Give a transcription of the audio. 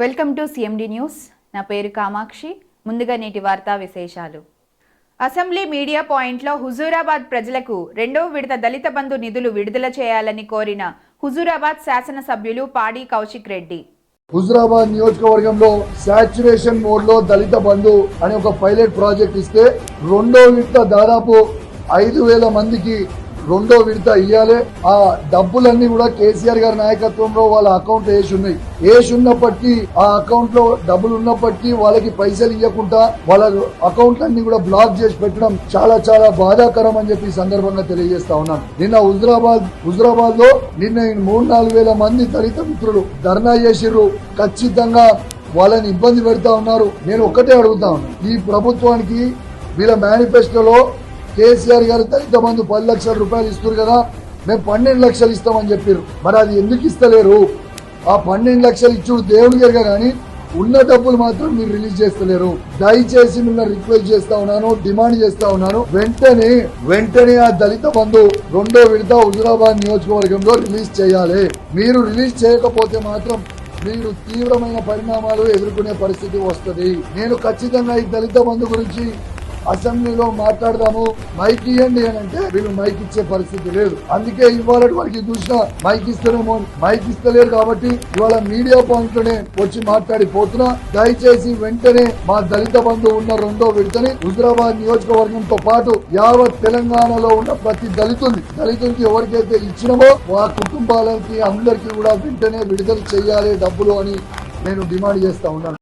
Welcome to CMD news నా పేరు కామాక్షి. ముందుగా నేటి వార్తా విశేషాలు. అసెంబ్లీ మీడియా పాయింట్లో హుజూరాబాద్ ప్రజలకు రెండవ విడత దళిత బంధు నిధులు విడుదల చేయాలని కోరిన హుజూరాబాద్ శాసనసభ్యులు పాడి కౌశిక్ రెడ్డి. హుజురాబాద్ నియోజకవర్గంలో సాచురేషన్ మోడ్లో దళిత బంధు అనే ఒక పైలట్ ప్రాజెక్ట్ ఇస్తే రెండో విడత దాదాపు ఐదు వేల మందికి రెండో విడత ఇవ్వాలి ఆ డబ్బులన్నీ కూడా కేసీఆర్ గారి నాయకత్వంలో వాళ్ళ అకౌంట్ వేసి ఉన్నాయి. వేసి ఉన్నప్పటికీ ఆ అకౌంట్లో డబ్బులు ఉన్నప్పటికీ వాళ్ళకి పైసలు ఇవ్వకుండా వాళ్ళ అకౌంట్ అన్ని కూడా బ్లాక్ చేసి పెట్టడం చాలా చాలా బాధాకరం అని చెప్పి ఈ సందర్భంగా తెలియజేస్తా ఉన్నాను. నిన్న హుజరాబాద్ హుజరాబాద్లో నిన్న మూడు నాలుగు వేల మంది దళిత మిత్రులు ధర్నా చేసిర్రు. ఖచ్చితంగా వాళ్ళని ఇబ్బంది పెడతా ఉన్నారు. నేను ఒక్కటే అడుగుతా ఉన్నాను ఈ ప్రభుత్వానికి వీళ్ళ మేనిఫెస్టోలో కేసీఆర్ గారు దళిత బంధు పది లక్షల రూపాయలు ఇస్తారు కదా మేము పన్నెండు లక్షలు ఇస్తామని చెప్పారు. మరి అది ఎందుకు ఇస్తలేరు? ఆ పన్నెండు లక్షలు ఇచ్చుడు దేవుడి గారు కానీ ఉన్న డబ్బులు మాత్రం మీరు రిలీజ్ చేస్తలేరు. దయచేసి మిమ్మల్ని రిక్వెస్ట్ చేస్తా ఉన్నాను డిమాండ్ చేస్తా ఉన్నాను. వెంటనే వెంటనే ఆ దళిత బంధు రెండో విడత హుజురాబాద్ నియోజకవర్గంలో రిలీజ్ చేయాలి. మీరు రిలీజ్ చేయకపోతే మాత్రం మీరు తీవ్రమైన పరిణామాలు ఎదుర్కొనే పరిస్థితి వస్తుంది. నేను ఖచ్చితంగా ఈ దళిత బంధు గురించి అసెంబ్లీలో మాట్లాడదాము మైక్ ఇవ్వండి అని అంటే వీళ్ళు మైక్ ఇచ్చే పరిస్థితి లేదు. అందుకే ఇవాళ వారికి చూసినా మైక్ ఇస్తేనేమో మైక్ ఇస్తలేరు కాబట్టి ఇవాళ మీడియా పాయింట్లోనే వచ్చి మాట్లాడి పోతున్నా దయచేసి వెంటనే మా దళిత బంధు ఉన్న రెండో విడతని హుజరాబాద్ నియోజకవర్గంతో పాటు యావత్ తెలంగాణలో ఉన్న ప్రతి దళితుని దళితునికి ఎవరికైతే ఇచ్చినామో ఆ కుటుంబాలకి అందరికీ కూడా వెంటనే విడుదల చేయాలి డబ్బులు అని నేను డిమాండ్ చేస్తా ఉన్నాను.